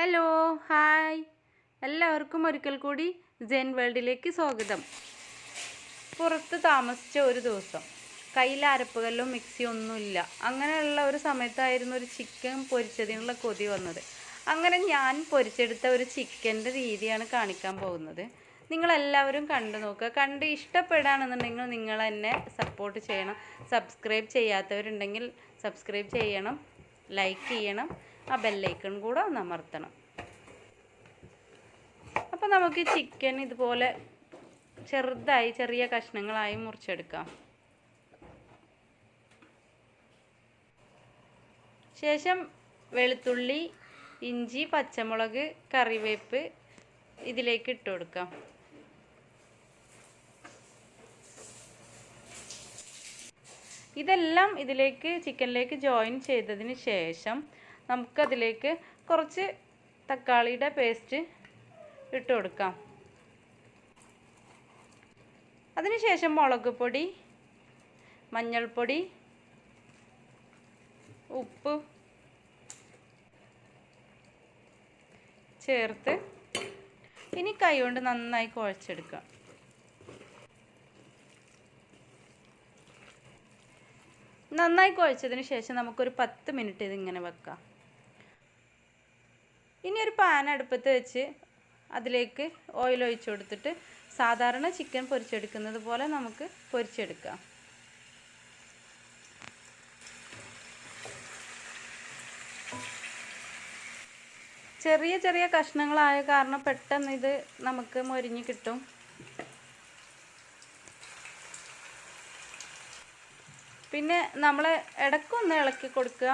Hello hi. എല്ലാവർക്കും ഒരിക്കൽ കൂടി ജെൻ വേൾഡിലേക്ക് സ്വാഗതം. പുറത്ത് താമസിച്ച ഒരു ദിവസം. കയ്യിൽ അരപ്പുകല്ലോ മിക്സി ഒന്നുമില്ല. അങ്ങനെയുള്ള ഒരു സമയത്തായിരുന്നു ഒരു ചിക്കൻ പൊരിച്ചതിനുള്ള കൊതി വന്നത്. അങ്ങനെ ഞാൻ പൊരിച്ചെടുത്ത ഒരു ചിക്കന്റെ രീതിയാണ് കാണിക്കാൻ പോകുന്നത്. നിങ്ങളെല്ലാവരും കണ്ടു നോക്കുക. കണ്ട് ഇഷ്ടപ്പെടുകയാണെന്നുണ്ടെങ്കിൽ നിങ്ങൾ എന്നെ സപ്പോർട്ട് ചെയ്യണം. സബ്സ്ക്രൈബ് ചെയ്യാത്തവരുണ്ടെങ്കിൽ സബ്സ്ക്രൈബ് ചെയ്യണം. ലൈക്ക് ചെയ്യണം. ആ ബെല്ലൈക്കൺ കൂടെ ഒന്ന് അമർത്തണം. അപ്പോൾ നമുക്ക് ചിക്കൻ ഇതുപോലെ ചെറുതായി ചെറിയ കഷ്ണങ്ങളായി മുറിച്ചെടുക്കാം. ശേഷം വെളുത്തുള്ളി ഇഞ്ചി പച്ചമുളക് കറിവേപ്പ് ഇതിലേക്ക് ഇട്ട് കൊടുക്കാം. ഇതെല്ലാം ഇതിലേക്ക് ചിക്കനിലേക്ക് ജോയിൻ ചെയ്തതിന് ശേഷം നമുക്കതിലേക്ക് കുറച്ച് തക്കാളിയുടെ പേസ്റ്റ് ഇട്ട് കൊടുക്കാം. അതിനുശേഷം മുളക് പൊടി മഞ്ഞൾപ്പൊടി ഉപ്പ് ചേർത്ത് ഇനി കൈ കൊണ്ട് നന്നായി കുഴച്ചെടുക്കാം. നന്നായി കുഴച്ചതിന് ശേഷം നമുക്കൊരു പത്ത് മിനിറ്റ് ഇതിങ്ങനെ വെക്കാം. ഇനി ഒരു പാൻ അടുപ്പത്ത് വെച്ച് അതിലേക്ക് ഓയിൽ ഒഴിച്ചു കൊടുത്തിട്ട് സാധാരണ ചിക്കൻ പൊരിച്ചെടുക്കുന്നത് പോലെ നമുക്ക് പൊരിച്ചെടുക്കാം. ചെറിയ ചെറിയ കഷ്ണങ്ങളായ കാരണം പെട്ടെന്ന് ഇത് നമുക്ക് മൊരിഞ്ഞ് കിട്ടും. പിന്നെ നമ്മൾ ഇടക്കൊന്ന് ഇളക്കി കൊടുക്കുക.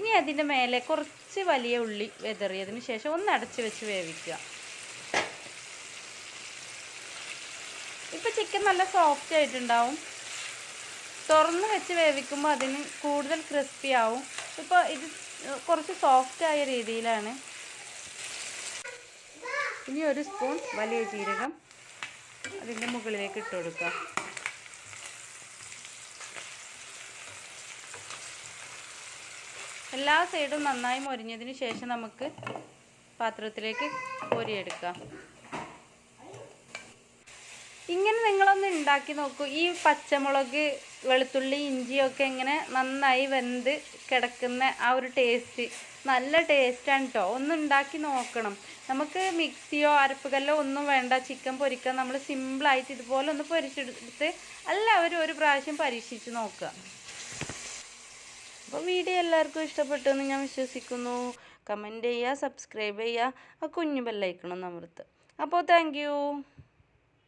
ഇനി അതിന്റെ മേലെ കുറച്ച് വലിയ ഉള്ളി വെതറിയതിന് ശേഷം ഒന്ന് അടച്ച് വെച്ച് വേവിക്കുക. ഇപ്പം ചിക്കൻ നല്ല സോഫ്റ്റ് ആയിട്ടുണ്ടാവും. തുറന്ന് വെച്ച് വേവിക്കുമ്പോൾ അതിന് കൂടുതൽ ക്രിസ്പി ആവും. ഇപ്പോൾ ഇത് കുറച്ച് സോഫ്റ്റ് ആയ രീതിയിലാണ്. ഇനി ഒരു സ്പൂൺ വലിയ ജീരകം അതിന്റെ മുകളിലേക്ക് ഇട്ട് കൊടുക്കുക. എല്ലാ സൈഡും നന്നായി മൊരിഞ്ഞതിന് ശേഷം നമുക്ക് പാത്രത്തിലേക്ക് കോരിയെടുക്കാം. ഇങ്ങനെ നിങ്ങളൊന്ന് ഉണ്ടാക്കി നോക്കൂ. ഈ പച്ചമുളക് വെളുത്തുള്ളി ഇഞ്ചിയൊക്കെ ഇങ്ങനെ നന്നായി വെന്ത് കിടക്കുന്ന ആ ഒരു ടേസ്റ്റ് നല്ല ടേസ്റ്റാണ് കേട്ടോ ഒന്ന് ഉണ്ടാക്കി നോക്കണം. നമുക്ക് മിക്സിയോ അരപ്പുകല്ലോ ഒന്നും വേണ്ട. ചിക്കൻ പൊരിക്കാൻ നമ്മൾ സിമ്പിളായിട്ട് ഇതുപോലെ ഒന്ന് പൊരിച്ചെടുത്ത് എല്ലാവരും ഒരു പ്രാവശ്യം പരീക്ഷിച്ച് നോക്കുക. അപ്പോൾ വീഡിയോ എല്ലാവർക്കും ഇഷ്ടപ്പെട്ടു എന്ന് ഞാൻ വിശ്വസിക്കുന്നു. കമന്റ് ചെയ്യുക സബ്സ്ക്രൈബ് ചെയ്യുക ആ കുഞ്ഞു ബെല്ലൈക്കണം അമർത്ത് അപ്പോൾ താങ്ക്